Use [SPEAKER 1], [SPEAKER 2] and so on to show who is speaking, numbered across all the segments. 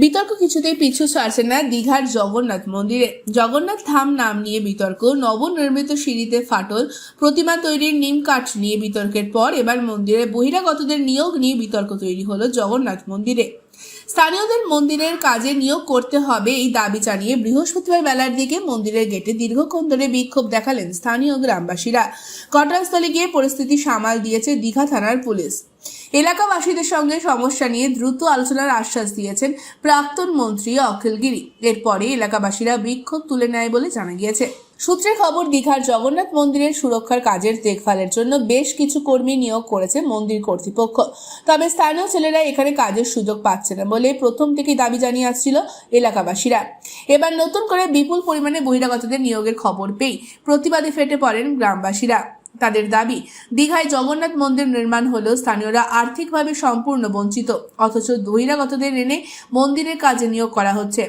[SPEAKER 1] বিতর্ক কিছুতেই পিছু ছাড়ছে না দীঘার জগন্নাথ মন্দিরে। জগন্নাথ ধাম নাম নিয়ে বিতর্ক, নবনির্মিত সিঁড়িতে ফাটল, প্রতিমা তৈরির নিম কাঠ নিয়ে বিতর্কের পর এবার মন্দিরে বহিরাগতদের নিয়োগ নিয়ে বিতর্ক তৈরি হলো জগন্নাথ মন্দিরে। স্থানীয়দের মন্দিরের কাজে নিয়োগ করতে হবে এই দাবি জানিয়ে বৃহস্পতিবার বেলার দিকে মন্দিরের গেটে দীর্ঘক্ষণ ধরে বিক্ষোভ দেখালেন স্থানীয় গ্রামবাসীরা। ঘটনাস্থলে গিয়ে পরিস্থিতি সামাল দিয়েছে দীঘা থানার পুলিশ। এলাকাবাসীদের সঙ্গে সমস্যা নিয়ে দ্রুত আলোচনার আশ্বাস দিয়েছেন প্রাক্তন মন্ত্রী অখিল গিরি। এরপরে এলাকাবাসীরা বিক্ষোভ তুলে নেয় বলে জানা গিয়েছে। সূত্রের খবর, দীঘার জগন্নাথ মন্দিরের সুরক্ষার কাজের দেখভালের জন্য বেশ কিছু কর্মী নিয়োগ করেছে মন্দির কর্তৃপক্ষ। তবে স্থানীয় ছেলেরা এখানে কাজের সুযোগ পাচ্ছে না বলে প্রথম থেকেই দাবি জানিয়ে আসছিল এলাকাবাসীরা। এবার নতুন করে বিপুল পরিমাণে বহিরাগতদের নিয়োগের খবর পেয়ে প্রতিবাদে ফেটে পড়েন গ্রামবাসীরা। তাদের দাবি, দীঘায় জগন্নাথ মন্দির নির্মাণ হলেও স্থানীয়রা আর্থিকভাবে সম্পূর্ণ বঞ্চিত, অথচ বহিরাগতদের এনে মন্দিরের কাজে নিয়োগ করা হচ্ছে।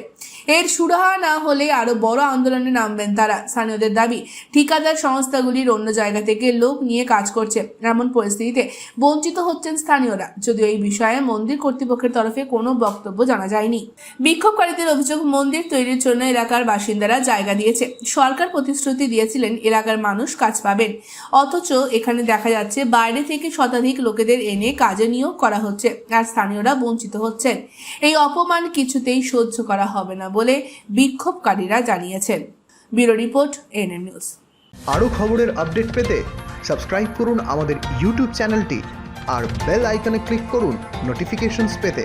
[SPEAKER 1] এর সুরাহা না হলে আরও বড় আন্দোলনে নামবেন তারা। স্থানীয়দের দাবি, ঠিকাদার সংস্থাগুলির অন্য জায়গা থেকে লোক নিয়ে কাজ করছে। এমন পরিস্থিতিতে বঞ্চিত হচ্ছেন স্থানীয়রা। যদিও এই বিষয়ে মন্দির কর্তৃপক্ষের তরফে কোনো বক্তব্য জানা যায়নি। বিক্ষোভকারীদের অভিযোগ, মন্দির তৈরির জন্য এলাকার বাসিন্দারা জায়গা দিয়েছে। সরকার প্রতিশ্রুতি দিয়েছিলেন, এলাকার মানুষ কাজ পাবেন। অথচ এখানে দেখা যাচ্ছে বাইরে থেকে শতাধিক লোকেদের এনে কাজে নিয়োগ করা হচ্ছে আর স্থানীয়রা বঞ্চিত হচ্ছেন। এই অপমান কিছুতেই সহ্য করা হবে না বলে বিক্ষোভকারীরা জানিয়েছেন। Bureau report NM news.
[SPEAKER 2] আরও খবরের আপডেট পেতে সাবস্ক্রাইব করুন আমাদের ইউটিউব চ্যানেলটি আর বেল আইকনে ক্লিক করুন নোটিফিকেশনস পেতে।